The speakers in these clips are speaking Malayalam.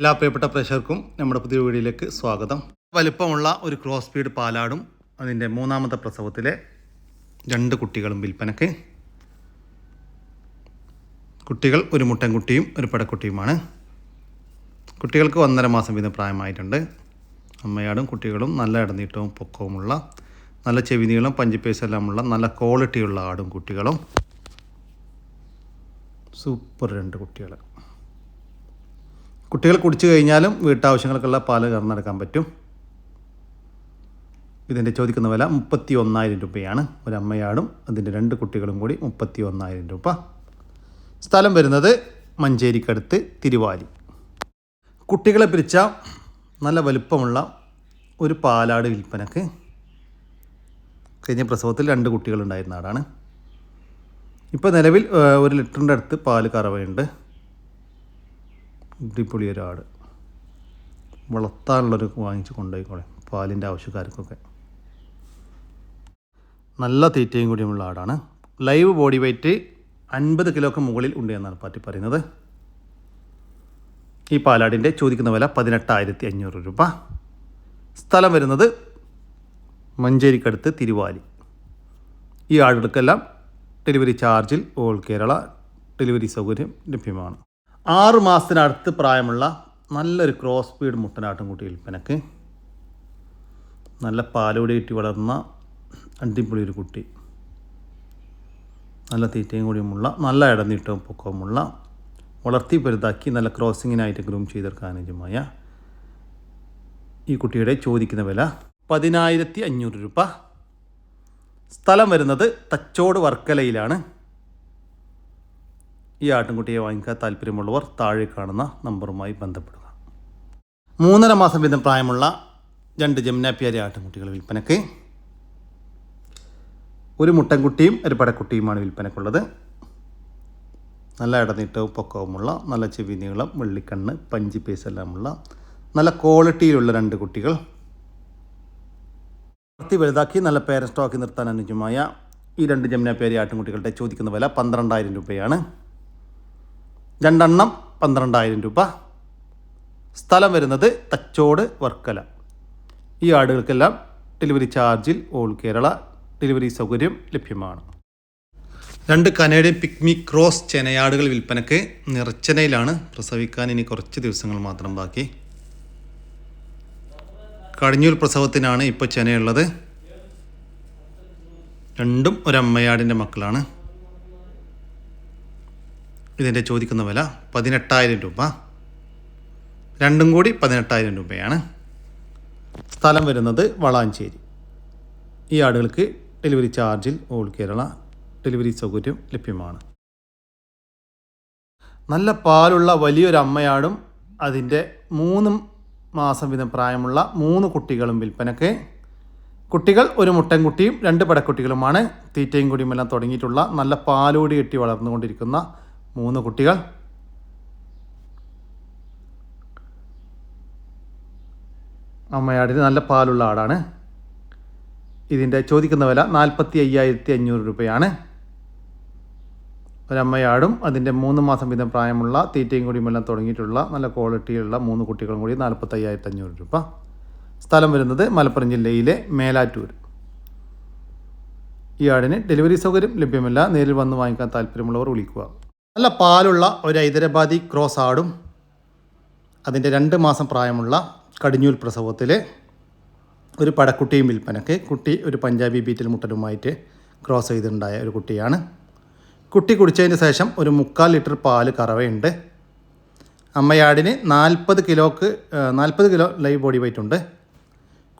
എല്ലാ പ്രിയപ്പെട്ട പ്രേക്ഷകർക്കും നമ്മുടെ പുതിയ വീഡിയോയിലേക്ക് സ്വാഗതം. വലിപ്പമുള്ള ഒരു ക്രോസ് സ്പീഡ് പാലാടും അതിന്റെ മൂന്നാമത്തെ പ്രസവത്തിലെ രണ്ട് കുട്ടികളും വിൽപ്പനക്ക് കുട്ടികൾ ഒരു മുട്ടൻകുട്ടിയും ഒരു പടക്കുട്ടിയുമാണ്. കുട്ടികൾക്ക് ഒന്നര മാസം വീതം പ്രായമായിട്ടുണ്ട്. അമ്മയാടും കുട്ടികളും നല്ല ഇടനീട്ടവും പൊക്കവുമുള്ള നല്ല ചെവി നീളം പഞ്ചിപ്പേസ് എല്ലാമുള്ള നല്ല ക്വാളിറ്റിയുള്ള ആടും കുട്ടികളും. സൂപ്പർ രണ്ട് കുട്ടികൾ കുട്ടികൾ കുടിച്ചു കഴിഞ്ഞാലും വീട്ടാവശ്യങ്ങൾക്കുള്ള പാൽ കറന്നെടുക്കാൻ പറ്റും. ഇതിന്റെ ചോദിക്കുന്ന വില മുപ്പത്തി ഒന്നായിരം രൂപയാണ്. ഒരമ്മയാടും അതിന്റെ രണ്ട് കുട്ടികളും കൂടി മുപ്പത്തി ഒന്നായിരം രൂപ. സ്ഥലം വരുന്നത് മഞ്ചേരിക്കടുത്ത് തിരുവാലി. കുട്ടികളെ പിരിച്ച നല്ല വലുപ്പമുള്ള ഒരു പാലാട് വിൽപ്പനക്ക് കഴിഞ്ഞ പ്രസവത്തിൽ രണ്ട് കുട്ടികളുണ്ടായിരുന്ന ആടാണ് ഇപ്പോൾ നിലവിൽ ഒരു ലിറ്ററിന്റെ അടുത്ത് പാൽ കറവയുണ്ട്. അടിപൊളി ഒരു ആട് വളർത്താനുള്ളൊരു വാങ്ങിച്ച് കൊണ്ടുപോയിക്കോളെ പാലിന്റെ ആവശ്യക്കാർക്കൊക്കെ. നല്ല തീറ്റയും കൂടിയുമുള്ള ആടാണ്. ലൈവ് ബോഡി വെയ്റ്റ് അൻപത് കിലോക്ക് മുകളിൽ ഉണ്ട് എന്നാണ് പാറ്റി പറയുന്നത്. ഈ പാലാടിന്റെ ചോദിക്കുന്ന വില പതിനെട്ടായിരത്തി അഞ്ഞൂറ് രൂപ. സ്ഥലം വരുന്നത് മഞ്ചേരിക്കടുത്ത് തിരുവാലി. ഈ ആടുകൾക്കെല്ലാം ഡെലിവറി ചാർജിൽ ഓൾ കേരള ഡെലിവറി സൗകര്യം ലഭ്യമാണ്. ആറ് മാസത്തിനടുത്ത് പ്രായമുള്ള നല്ലൊരു ക്രോസ് സ്പീഡ് മുട്ടനാട്ടുംകുട്ടി വിൽപ്പനക്ക്. നല്ല പാലോടിയിട്ട് വളർന്ന അടിപൊളി ഒരു കുട്ടി. നല്ല തീറ്റയും കൂടിയുമുള്ള നല്ല ഇടനീട്ടവും പൊക്കവുമുള്ള വളർത്തി പെരുതാക്കി നല്ല ക്രോസിങ്ങിനായിട്ട് ഗ്രൂം ചെയ്തെടുക്കാൻ അനുജമായ ഈ കുട്ടിയുടെ ചോദിക്കുന്ന വില പതിനായിരത്തി അഞ്ഞൂറ് രൂപ. സ്ഥലം വരുന്നത് തച്ചോട് വർക്കലയിലാണ്. ഈ ആട്ടിൻകുട്ടിയെ വാങ്ങിക്കാൻ താല്പര്യമുള്ളവർ താഴെ കാണുന്ന നമ്പറുമായി ബന്ധപ്പെടുക. മൂന്നര മാസം വീതം പ്രായമുള്ള രണ്ട് ജമുനാപ്പിയാരി ആട്ടിൻകുട്ടികൾ വിൽപ്പനയ്ക്ക്. ഒരു മുട്ടൻകുട്ടിയും ഒരു പടക്കുട്ടിയുമാണ് വിൽപ്പനക്കുള്ളത് നല്ല ഇടനീട്ടവും പൊക്കവുമുള്ള നല്ല ചെവി നീളം വെള്ളിക്കണ്ണ് പഞ്ചി പേസെല്ലാമുള്ള നല്ല ക്വാളിറ്റിയിലുള്ള രണ്ട് കുട്ടികൾ. വളർത്തി വലുതാക്കി നല്ല പേരൻസ് സ്റ്റോക്കി നിർത്താൻ അനുജമായ ഈ രണ്ട് ജമുനാപ്പേരി ആട്ടിൻകുട്ടികളുടെ ചോദിക്കുന്ന വില പന്ത്രണ്ടായിരം രൂപയാണ്. രണ്ടെണ്ണം പന്ത്രണ്ടായിരം രൂപ. സ്ഥലം വരുന്നത് തച്ചോട് വർക്കല. ഈ ആടുകൾക്കെല്ലാം ഡെലിവറി ചാർജിൽ ഓൾ കേരള ഡെലിവറി സൗകര്യം ലഭ്യമാണ്. രണ്ട് കനേഡിയൻ പിക്മി ക്രോസ് ചെനയാടുകൾ വിൽപ്പനയ്ക്ക് നിറച്ചനയിലാണ് പ്രസവിക്കാൻ ഇനി കുറച്ച് ദിവസങ്ങൾ മാത്രം ബാക്കി. കടിഞ്ഞൂൽ പ്രസവത്തിനാണ് ഇപ്പോൾ ചെനയുള്ളത്. രണ്ടും ഒരമ്മയാടിന്റെ മക്കളാണ്. ഇതിന്റെ ചോദിക്കുന്ന വില പതിനെട്ടായിരം രൂപ. രണ്ടും കൂടി പതിനെട്ടായിരം രൂപയാണ്. സ്ഥലം വരുന്നത് വളാഞ്ചേരി. ഈ ആടുകൾക്ക് ഡെലിവറി ചാർജിൽ ഓൾ കേരള ഡെലിവറി സൗകര്യം ലഭ്യമാണ്. നല്ല പാലുള്ള വലിയൊരു അമ്മയാടും അതിന്റെ മൂന്ന് മാസം വീതം പ്രായമുള്ള മൂന്ന് കുട്ടികളും വിൽപ്പനക്ക്. കുട്ടികൾ ഒരു മുട്ടൻകുട്ടിയും രണ്ട് പടക്കുട്ടികളുമാണ്. തീറ്റയും കുടിയുമെല്ലാം തുടങ്ങിയിട്ടുള്ള നല്ല പാലോടി കെട്ടി വളർന്നുകൊണ്ടിരിക്കുന്ന മൂന്ന് കുട്ടികൾ. അമ്മയാടിന് നല്ല പാലുള്ള ആടാണ്. ഇതിന്റെ ചോദിക്കുന്ന വില നാൽപ്പത്തി അയ്യായിരത്തി അഞ്ഞൂറ് രൂപയാണ്. ഒരമ്മയാടും അതിന്റെ മൂന്ന് മാസം വീതം പ്രായമുള്ള തീറ്റയും കൂടിയുമെല്ലാം തുടങ്ങിയിട്ടുള്ള നല്ല ക്വാളിറ്റിയുള്ള മൂന്ന് കുട്ടികളും കൂടി നാൽപ്പത്തി അയ്യായിരത്തി അഞ്ഞൂറ് രൂപ. സ്ഥലം വരുന്നത് മലപ്പുറം ജില്ലയിലെ മേലാറ്റൂർ. ഈ ആടിന് ഡെലിവറി സൗകര്യം ലഭ്യമല്ല. നേരിൽ വന്ന് വാങ്ങിക്കാൻ താല്പര്യമുള്ളവർ വിളിക്കുക. നല്ല പാലുള്ള ഒരു ഹൈദരാബാദി ക്രോസ് ആടും അതിന്റെ രണ്ട് മാസം പ്രായമുള്ള കടിഞ്ഞൂൽ പ്രസവത്തിൽ ഒരു പടക്കുട്ടിയും വിൽപ്പനക്ക് കുട്ടി ഒരു പഞ്ചാബി ബീറ്റിൽ മുട്ടലുമായിട്ട് ക്രോസ് ചെയ്തിട്ടുണ്ടായ ഒരു കുട്ടിയാണ്. കുട്ടി കുടിച്ചതിന് ശേഷം ഒരു മുക്കാൽ ലിറ്റർ പാൽ കറവയുണ്ട്. അമ്മയാടിന് നാൽപ്പത് കിലോക്ക് നാൽപ്പത് കിലോ ലൈവ് ബോഡി വെയിറ്റ് ഉണ്ട്.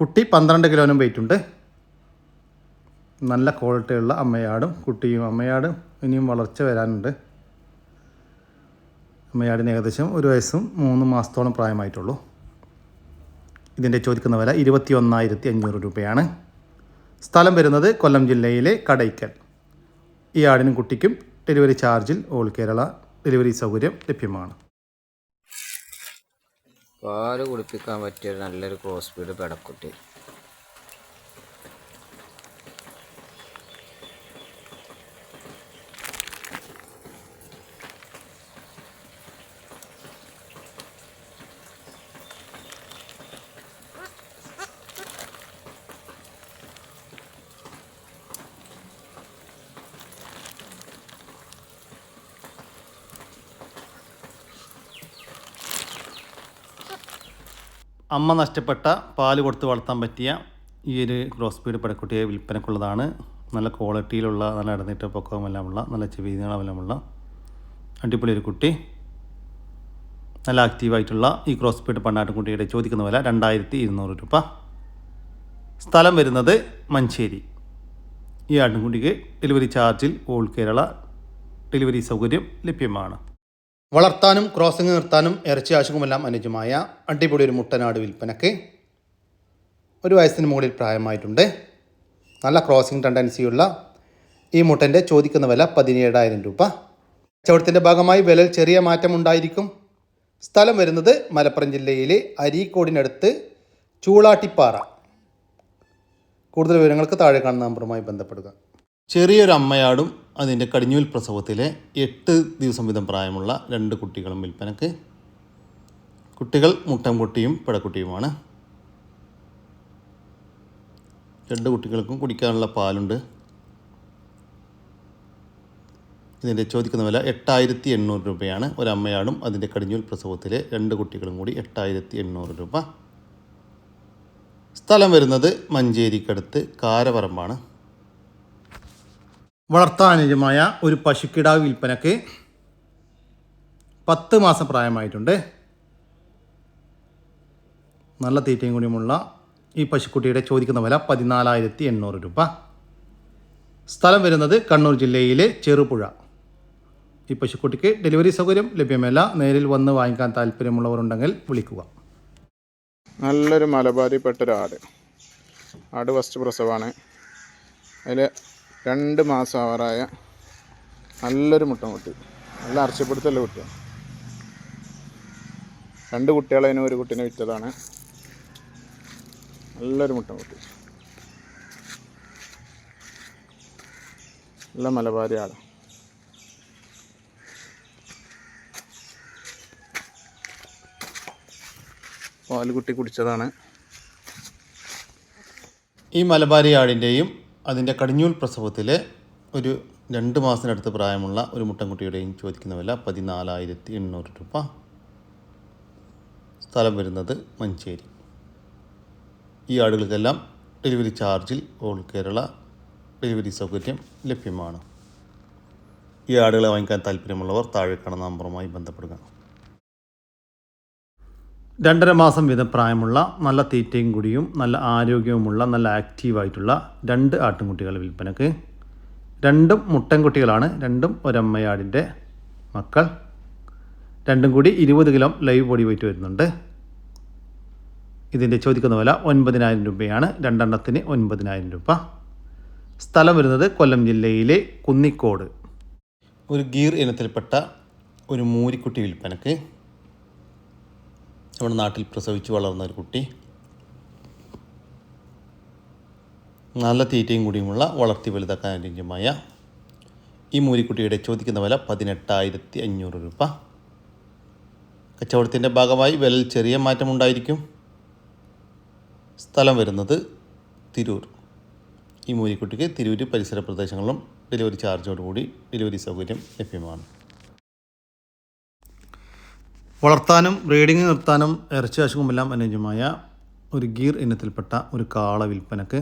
കുട്ടി പന്ത്രണ്ട് കിലോനും വെയിറ്റ് ഉണ്ട്. നല്ല ക്വാളിറ്റിയുള്ള അമ്മയാടും കുട്ടിയും അമ്മയാടും ഇനിയും വളർച്ച വരാനുണ്ട്. അമ്മയാടിന് ഏകദേശം ഒരു വയസ്സും മൂന്ന് മാസത്തോളം പ്രായമായിട്ടുള്ളൂ. ഇതിന്റെ ചോദിക്കുന്ന വില ഇരുപത്തി ഒന്നായിരത്തി അഞ്ഞൂറ് രൂപയാണ്. സ്ഥലം വരുന്നത് കൊല്ലം ജില്ലയിലെ കടയ്ക്കൽ. ഈ ആടിനും കുട്ടിക്കും ഡെലിവറി ചാർജിൽ ഓൾ കേരള ഡെലിവറി സൗകര്യം ലഭ്യമാണ്. പാൽ കുടിപ്പിക്കാൻ പറ്റിയ നല്ലൊരു ക്രോസ് സ്പീഡ് പെടക്കുട്ടി. അമ്മ നഷ്ടപ്പെട്ട പാൽ കൊടുത്ത് വളർത്താൻ പറ്റിയ ഈ ഒരു ക്രോസ് ബീഡ് പടക്കുട്ടിയെ വിൽപ്പനക്കുള്ളതാണ്. നല്ല ക്വാളിറ്റിയിലുള്ള നല്ല ഇടനീട്ട പൊക്കവുമെല്ലാമുള്ള നല്ല ചെവി അടിപൊളി ഒരു കുട്ടി. നല്ല ആക്റ്റീവായിട്ടുള്ള ഈ ക്രോസ് ബീഡ് പണ്ണാട്ടുംകുട്ടിയുടെ ചോദിക്കുന്ന വില രണ്ടായിരത്തി ഇരുന്നൂറ് രൂപ. സ്ഥലം വരുന്നത് മഞ്ചേരി. ഈ ആട്ടിൻകുട്ടിക്ക് ഡെലിവറി ചാർജിൽ ഓൾ കേരള ഡെലിവറി സൗകര്യം ലഭ്യമാണ്. വളർത്താനും ക്രോസിംഗ് നിർത്താനും ഇറച്ചി ആവശ്യവുമെല്ലാം അനുജമായ അടിപൊളി ഒരു മുട്ടനാട് വിൽപ്പനക്ക് ഒരു വയസ്സിന് മുകളിൽ പ്രായമായിട്ടുണ്ട്. നല്ല ക്രോസിംഗ് ടെൻഡൻസിയുള്ള ഈ മുട്ടന്റെ ചോദിക്കുന്ന വില പതിനേഴായിരം രൂപ. കച്ചവടത്തിന്റെ ഭാഗമായി വിലയിൽ ചെറിയ മാറ്റമുണ്ടായിരിക്കും സ്ഥലം വരുന്നത് മലപ്പുറം ജില്ലയിലെ അരീക്കോടിനടുത്ത് ചൂളാട്ടിപ്പാറ. കൂടുതൽ വിവരങ്ങൾക്ക് താഴെ കാണുന്ന നമ്പറുമായി ബന്ധപ്പെടുക. ചെറിയൊരു അമ്മയാടും അതിന്റെ കടിഞ്ഞൂൽ പ്രസവത്തിലെ എട്ട് ദിവസം വീതം പ്രായമുള്ള രണ്ട് കുട്ടികളും വിൽപ്പനക്ക്. കുട്ടികൾ മുട്ടൻകുട്ടിയും പിടക്കുട്ടിയുമാണ്. രണ്ട് കുട്ടികൾക്കും കുടിക്കാനുള്ള പാലുണ്ട്. ഇതിന്റെ ചോദിക്കുന്ന വില എട്ടായിരത്തി എണ്ണൂറ് രൂപയാണ്. ഒരമ്മയാടും അതിന്റെ കടിഞ്ഞൂൽ പ്രസവത്തിലെ രണ്ട് കുട്ടികളും കൂടി എട്ടായിരത്തി എണ്ണൂറ് രൂപ. സ്ഥലം വരുന്നത് മഞ്ചേരിക്കടുത്ത് കാരപറമ്പാണ് വളർത്താനുജമായ ഒരു പശുക്കിടാവ് വിൽപ്പനക്ക് പത്ത് മാസം പ്രായമായിട്ടുണ്ട്. നല്ല തീറ്റയും കൂടിയുമുള്ള ഈ പശുക്കുട്ടിയുടെ ചോദിക്കുന്ന വില പതിനാലായിരത്തി എണ്ണൂറ് രൂപ. സ്ഥലം വരുന്നത് കണ്ണൂർ ജില്ലയിലെ ചെറുപുഴ. ഈ പശുക്കുട്ടിക്ക് ഡെലിവറി സൗകര്യം ലഭ്യമല്ല. നേരിൽ വന്ന് വാങ്ങിക്കാൻ താല്പര്യമുള്ളവരുണ്ടെങ്കിൽ വിളിക്കുക. നല്ലൊരു മലബാരിപ്പെട്ട ആട് ആട് ഫസ്റ്റ് പ്രസവമാണ് അതിൽ രണ്ട് മാസം ആവാറായ നല്ലൊരു മുട്ട മുട്ടി നല്ല അർച്ചപ്പെടുത്തല്ല കുട്ടിയാണ് രണ്ട് കുട്ടികളതിനും ഒരു കുട്ടീനെ വിറ്റതാണ്. നല്ലൊരു മുട്ട മുട്ടി നല്ല മലബാരി ആട് പാലുകുട്ടി കുടിച്ചതാണ്. ഈ മലബാരി ആടിന്റെയും അതിന്റെ കടിഞ്ഞൂൽ പ്രസവത്തിലെ ഒരു രണ്ട് മാസത്തിനടുത്ത് പ്രായമുള്ള ഒരു മുട്ടൻകുട്ടിയുടെയും ചോദിക്കുന്ന വില പതിനാലായിരത്തി എണ്ണൂറ് രൂപ. സ്ഥലം വരുന്നത് മഞ്ചേരി. ഈ ആടുകൾക്കെല്ലാം ഡെലിവറി ചാർജിൽ ഓൾ കേരള ഡെലിവറി സൗകര്യം ലഭ്യമാണ്. ഈ ആടുകളെ വാങ്ങിക്കാൻ താല്പര്യമുള്ളവർ താഴെ കാണുന്ന നമ്പറുമായി ബന്ധപ്പെടുക. രണ്ടര മാസം വീതം പ്രായമുള്ള നല്ല തീറ്റയും കുടിയും നല്ല ആരോഗ്യവുമുള്ള നല്ല ആക്റ്റീവായിട്ടുള്ള രണ്ട് ആട്ടിൻകുട്ടികൾ വിൽപ്പനക്ക്. രണ്ടും മുട്ടൻകുട്ടികളാണ്. രണ്ടും ഒരമ്മയാടിന്റെ മക്കൾ. രണ്ടും കൂടി ഇരുപത് കിലോ ലൈവ് ബോഡി വെയിറ്റ് വരുന്നുണ്ട്. ഇതിന്റെ ചോദിക്കുന്ന വില ഒൻപതിനായിരം രൂപയാണ്. രണ്ടെണ്ണത്തിന് ഒൻപതിനായിരം രൂപ. സ്ഥലം വരുന്നത് കൊല്ലം ജില്ലയിലെ കുന്നിക്കോട്. ഒരു ഗീർ ഇനത്തിൽപ്പെട്ട ഒരു മൂരിക്കുട്ടി വിൽപ്പനക്ക്. നമ്മുടെ നാട്ടിൽ പ്രസവിച്ച് വളർന്ന ഒരു കുട്ടി. നല്ല തീറ്റയും കൂടിയുമുള്ള വളർത്തി വലുതാക്കാൻ അനുയോജ്യമായ ഈ മൂരിക്കുട്ടിയുടെ ചോദിക്കുന്ന വില പതിനെട്ടായിരത്തി അഞ്ഞൂറ് രൂപ. കച്ചവടത്തിന്റെ ഭാഗമായി വിലയിൽ ചെറിയ മാറ്റമുണ്ടായിരിക്കും സ്ഥലം വരുന്നത് തിരൂർ. ഈ മൂരിക്കുട്ടിക്ക് തിരൂർ പരിസര പ്രദേശങ്ങളിലും ഡെലിവറി ചാർജോടുകൂടി ഡെലിവറി സൗകര്യം ലഭ്യമാണ്. വളർത്താനും ബ്രീഡിങ് നിർത്താനും ഇറച്ചി ആശുക്കുമെല്ലാം അനുയോജ്യമായ ഒരു ഗീർ ഇനത്തിൽപ്പെട്ട ഒരു കാള വിൽപ്പനക്ക്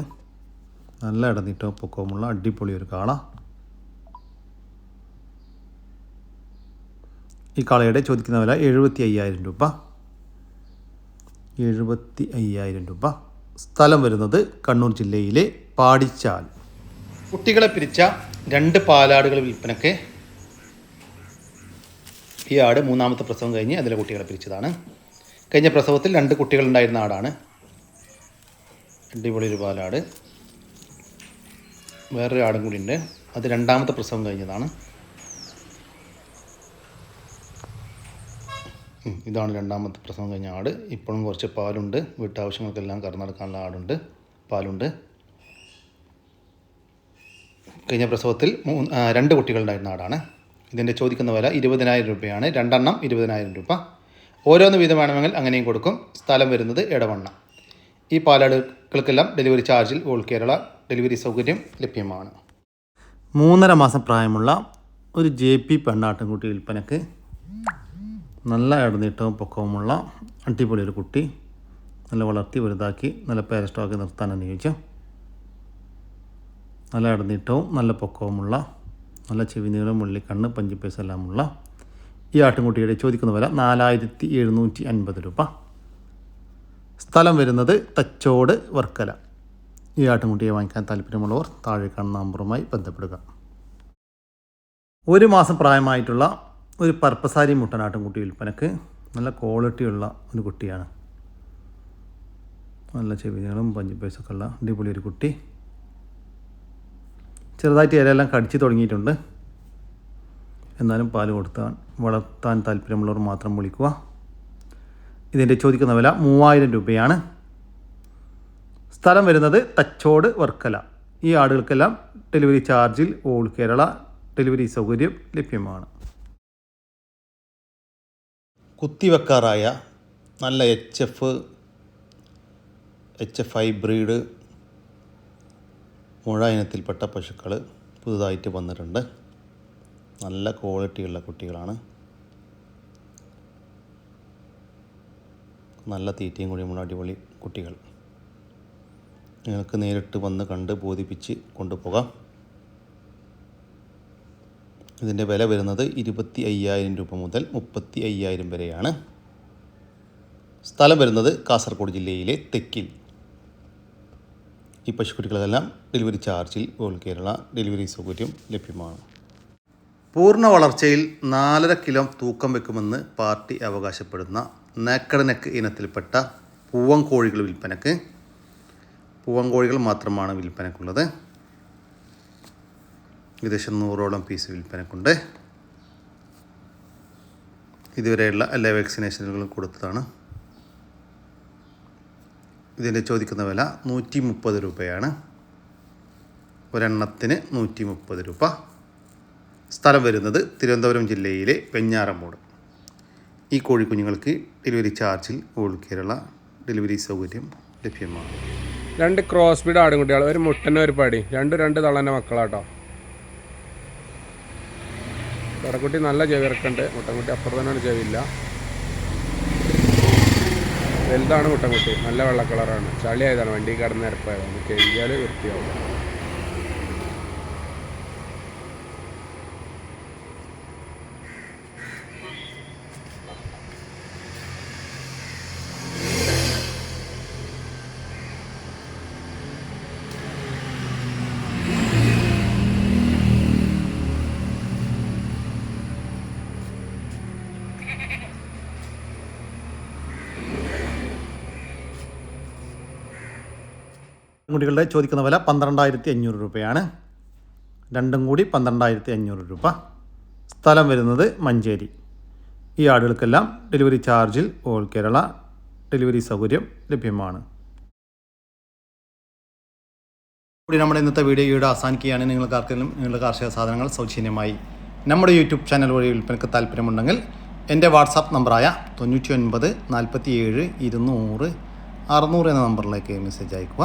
നല്ല ഇടനീട്ടവും പൊക്കവുമുള്ള അടിപൊളി ഒരു കാള. ഈ കാളയുടെ ചോദിക്കുന്ന വില എഴുപത്തി അയ്യായിരം രൂപ. എഴുപത്തി അയ്യായിരം രൂപ. സ്ഥലം വരുന്നത് കണ്ണൂർ ജില്ലയിലെ പാടിച്ചാൽ. കുട്ടികളെ പിരിച്ച രണ്ട് പാലാടുകൾ വിൽപ്പനക്ക് ഈ ആട് മൂന്നാമത്തെ പ്രസവം കഴിഞ്ഞ് അതിലെ കുട്ടികളെ പിരിച്ചതാണ്. കഴിഞ്ഞ പ്രസവത്തിൽ രണ്ട് കുട്ടികളുണ്ടായിരുന്ന ആടാണ്. അടിപൊളി ഒരു പാലാട്. വേറൊരു ആടും കൂടി ഉണ്ട്. അത് രണ്ടാമത്തെ പ്രസവം കഴിഞ്ഞതാണ്. ഇതാണ് രണ്ടാമത്തെ പ്രസവം കഴിഞ്ഞ ആട്. ഇപ്പോഴും കുറച്ച് പാലുണ്ട്. വീട്ടാവശ്യങ്ങൾക്കെല്ലാം കറന്നെടുക്കാനുള്ള ആടുണ്ട്. പാലുണ്ട്. കഴിഞ്ഞ പ്രസവത്തിൽ മൂന്ന് രണ്ട് കുട്ടികളുണ്ടായിരുന്ന ആടാണ്. ഇതിന്റെ ചോദിക്കുന്ന വില ഇരുപതിനായിരം രൂപയാണ്. രണ്ടെണ്ണം ഇരുപതിനായിരം രൂപ. ഓരോന്ന് വീതം വേണമെങ്കിൽ അങ്ങനെയും കൊടുക്കും. സ്ഥലം വരുന്നത് ഇടവണ്ണ ഈ പാലാടുകൾക്കെല്ലാം ഡെലിവറി ചാർജിൽ ഓൾ കേരള ഡെലിവറി സൗകര്യം ലഭ്യമാണ്. മൂന്നര മാസം പ്രായമുള്ള ഒരു ജെ പി പെണ്ണാട്ടിൻകുട്ടി വിൽപ്പനക്ക് നല്ല ഇടനീട്ടവും പൊക്കവുമുള്ള അടിപൊളി ഒരു കുട്ടി നല്ല വളർത്തി വലുതാക്കി നല്ല പേരസ്റ്റോക്കി നിർത്താൻ അനുയോജ്യം. നല്ല ഇടനീട്ടവും നല്ല പൊക്കവുമുള്ള നല്ല ചെവി ചെവിനീളം കണ്ണ് പഞ്ചിപ്പൈസ എല്ലാമുള്ള ഈ ആട്ടിൻകുട്ടിയുടെ ചോദിക്കുന്ന വില നാലായിരത്തി എഴുന്നൂറ്റി അൻപത് രൂപ. സ്ഥലം വരുന്നത് തച്ചോട് വർക്കല. ഈ ആട്ടിൻകുട്ടിയെ വാങ്ങിക്കാൻ താല്പര്യമുള്ളവർ താഴെ കാണുന്ന നമ്പറുമായി ബന്ധപ്പെടുക. ഒരു മാസം പ്രായമായിട്ടുള്ള ഒരു പർപ്പസാരി മുട്ടൻ ആട്ടിൻകുട്ടി വിൽപ്പനക്ക് നല്ല ക്വാളിറ്റിയുള്ള ഒരു കുട്ടിയാണ്. നല്ല ചെവികളും പഞ്ചിപ്പേസൊക്കെ ഉള്ള അടിപൊളി ഒരു കുട്ടി. ചെറുതായിട്ട് ഇലയെല്ലാം കടിച്ച് തുടങ്ങിയിട്ടുണ്ട്. എന്നാലും പാൽ കൊടുത്താൽ വളർത്താൻ താല്പര്യമുള്ളവർ മാത്രം വിളിക്കുക. ഇതിന്റെ ചോദിക്കുന്ന വില മൂവായിരം രൂപയാണ്. സ്ഥലം വരുന്നത് തച്ചോട് വർക്കല. ഈ ആടുകൾക്കെല്ലാം ഡെലിവറി ചാർജിൽ ഓൾ കേരള ഡെലിവറി സൗകര്യം ലഭ്യമാണ്. കുത്തിവെക്കാറായ നല്ല H F H F I breed മുഴ ഇനത്തിൽപ്പെട്ട പശുക്കൾ പുതുതായിട്ട് വന്നിട്ടുണ്ട്. നല്ല ക്വാളിറ്റിയുള്ള കുട്ടികളാണ്. നല്ല തീറ്റയും കൂടിയുമുള്ള അടിപൊളി കുട്ടികൾ. നിങ്ങൾക്ക് നേരിട്ട് വന്ന് കണ്ട് ബോധിപ്പിച്ച് കൊണ്ടുപോകാം. ഇതിന്റെ വില വരുന്നത് ഇരുപത്തി അയ്യായിരം രൂപ മുതൽ മുപ്പത്തി അയ്യായിരം വരെയാണ്. സ്ഥലം വരുന്നത് കാസർഗോഡ് ജില്ലയിലെ തെക്കിൽ. ഈ പശുക്കുട്ടികളെല്ലാം ഡെലിവറി ചാർജിൽ ഓൾ കേരള ഡെലിവറി സൗകര്യം ലഭ്യമാണ്. പൂർണ വളർച്ചയിൽ നാലര കിലോ തൂക്കം വെക്കുമെന്ന് പാർട്ടി അവകാശപ്പെടുന്ന നേക്കടനെക്ക് ഇനത്തിൽപ്പെട്ട പൂവൻ കോഴികൾ വിൽപ്പനക്ക്. പൂവൻ കോഴികൾ മാത്രമാണ് വിൽപ്പനക്കുള്ളത്. ഏകദേശം നൂറോളം പീസ് വിൽപ്പനക്കുണ്ട്. ഇതുവരെയുള്ള എല്ലാ വാക്സിനേഷനുകളും കൊടുത്തതാണ്. ഇതിന്റെ ചോദിക്കുന്ന വില നൂറ്റി മുപ്പത് രൂപയാണ്. ഒരെണ്ണത്തിന് നൂറ്റി മുപ്പത് രൂപ. സ്ഥലം വരുന്നത് തിരുവനന്തപുരം ജില്ലയിലെ വെഞ്ഞാറമൂട് ഈ കോഴിക്കുഞ്ഞുങ്ങൾക്ക് ഡെലിവറി ചാർജിൽ ഓൾ കേരള ഡെലിവറി സൗകര്യം ലഭ്യമാണ്. രണ്ട് ക്രോസ് ബീഡ് ആടുകുട്ടികൾ ഒരു മുട്ടനെ ഒരു പടി. രണ്ട് രണ്ട് തള്ളന്റെ മക്കളാട്ടോ. പെടക്കുട്ടി നല്ല ചെവിറക്കുണ്ട് മുട്ടൻകുട്ടി അപ്പുറത്തന്നെ ഒരു ചെവിയില്ല. വലുതാണ് മുട്ടൻകുട്ടി. നല്ല വെള്ള കളറാണ്. ചളിയായതാണ്. വണ്ടി കടന്ന് ഇറപ്പായതാണ്. കഴുകിയാൽ വൃത്തിയാവും. കുട്ടികളുടെ ചോദിക്കുന്ന വില പന്ത്രണ്ടായിരത്തി അഞ്ഞൂറ് രൂപയാണ്. രണ്ടും കൂടി പന്ത്രണ്ടായിരത്തി അഞ്ഞൂറ് രൂപ. സ്ഥലം വരുന്നത് മഞ്ചേരി. ഈ ആടുകൾക്കെല്ലാം ഡെലിവറി ചാർജിൽ ഓൾ കേരള ഡെലിവറി സൗകര്യം ലഭ്യമാണ്. കൂടി നമ്മുടെ ഇന്നത്തെ വീഡിയോ ഇവിടെ അവസാനിക്കുകയാണ്. നിങ്ങൾക്ക് ആർക്കെങ്കിലും നിങ്ങളുടെ കാർഷിക സാധനങ്ങൾ സൗജന്യമായി നമ്മുടെ യൂട്യൂബ് ചാനൽ വഴി വിൽപ്പനക്ക് താല്പര്യമുണ്ടെങ്കിൽ എന്റെ വാട്സാപ്പ് നമ്പറായ തൊണ്ണൂറ്റി ഒൻപത് നാൽപ്പത്തി ഏഴ് ഇരുന്നൂറ് അറുന്നൂറ് എന്ന നമ്പറിലേക്ക് മെസ്സേജ് അയക്കുക